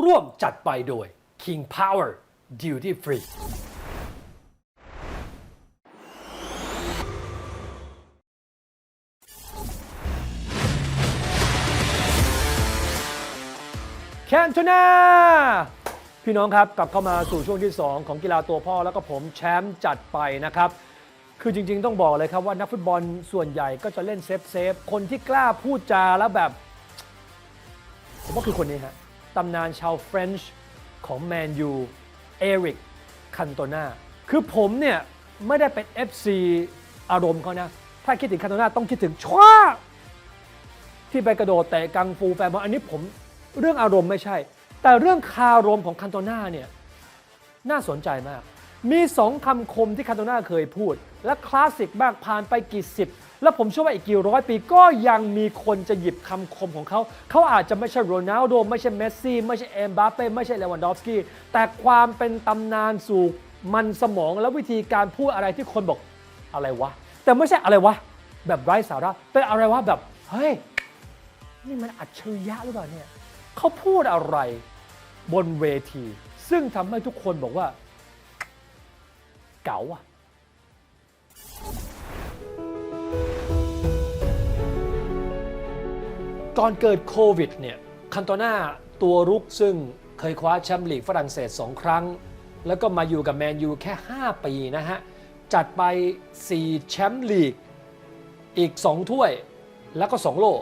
ร่วมจัดไปโดย King Power Duty Free แคนโทนาพี่น้องครับกลับเข้ามาสู่ช่วงที่ 2 ของกีฬาตัวพ่อแล้วก็ผมแชมป์จัดไปนะครับ คือจริงๆต้องบอกเลยครับว่านักฟุตบอลส่วนใหญ่ก็จะเล่นเซฟเซฟคนที่กล้าพูดจาแล้วแบบ ผมว่าคือคนนี้ฮะ ตำนานชาวเฟรนช์ของแมนยูเอริกคันโตนาคือผมเนี่ย ไม่ได้เป็น FC อารมณ์เขานะ ถ้าคิดถึงคันโตนาต้องคิดถึงชว้าที่ไปกระโดดเตะกังฟูแฟนบอลอันนี้ผมเรื่องอารมณ์ไม่ใช่ แต่เรื่องคารมของคันโตนาเนี่ยน่าสนใจมาก มีสองคำคมที่คันโตนาเคยพูด และคลาสสิกมากผ่านไปกี่สิบ แล้วผมเชื่อว่าอีกกี่ร้อยปีก็ยังมีคนจะหยิบคำคมของเขา เขาอาจจะไม่ใช่โรนัลโดไม่ใช่เมสซี่ไม่ใช่เอ็มบาเป้ไม่ใช่เลวันดอฟสกี้แต่ความเป็นตำนานสู่มันสมองและวิธีการพูดอะไรที่คนบอกอะไรวะ แต่ไม่ใช่อะไรวะ แบบไร้สาระเป็นอะไรวะแบบเฮ้ยนี่มันอัจฉริยะหรือเปล่าเนี่ยเขาพูดอะไรบนเวที ซึ่งทำให้ทุกคนบอกว่า เก๋าอะ ก่อนเกิดโควิดเนี่ยคันโตนาตัวรุกซึ่งเคยคว้าแชมป์ลีกฝรั่งเศส 2 ครั้ง แล้วก็มาอยู่กับแมนยูแค่ 5 ปีนะฮะ จัดไป 4 แชมป์ลีก อีก 2 ถ้วยแล้วก็ 2 โล่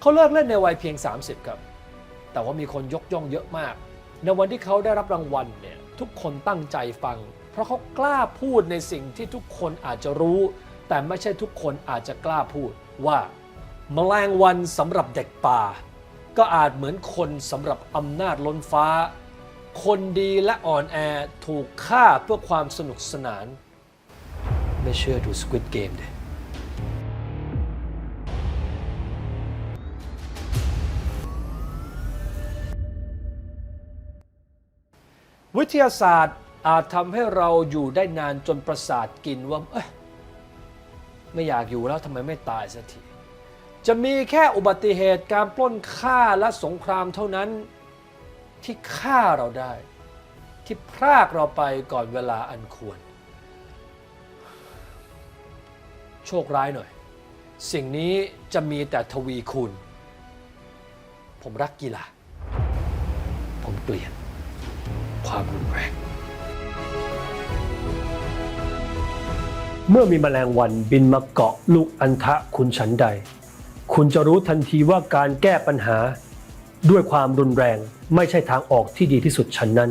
เขาเลิกเล่นในวัยเพียง 30 ครับ แต่ว่ามีคนยกย่องเยอะมาก ในวันที่เขาได้รับรางวัลเนี่ยทุกคนตั้งใจฟัง เพราะเขากล้าพูดในสิ่งที่ทุกคนอาจจะรู้ แต่ไม่ใช่ทุกคนอาจจะกล้าพูดว่า แมลงวันสำหรับเด็กป่า ก็อาจเหมือนคนสำหรับอำนาจล้นฟ้า คนดีและอ่อนแอถูกฆ่าเพื่อความสนุกสนาน ไม่เชื่อดู Squid Game เดวิทยาศาสตร์อาจทำให้เราอยู่ได้นานจนประสาทกินว่า เอ้ย ไม่อยากอยู่แล้วทำไมไม่ตายสักที จะมีแค่อุบัติเหตุการปล้นฆ่าและสงครามเท่านั้นที่ฆ่าเราได้ ที่พรากเราไปก่อนเวลาอันควร โชคร้ายหน่อย สิ่งนี้จะมีแต่ทวีคูณ ผมรักกีฬา ผมเกลียดความรุนแรงเมื่อมีแมลงวันบินมาเกาะลูกอันทะคุณฉันใด คุณจะรู้ทันทีว่าการแก้ปัญหาด้วยความรุนแรงไม่ใช่ทางออกที่ดีที่สุดฉันนั้น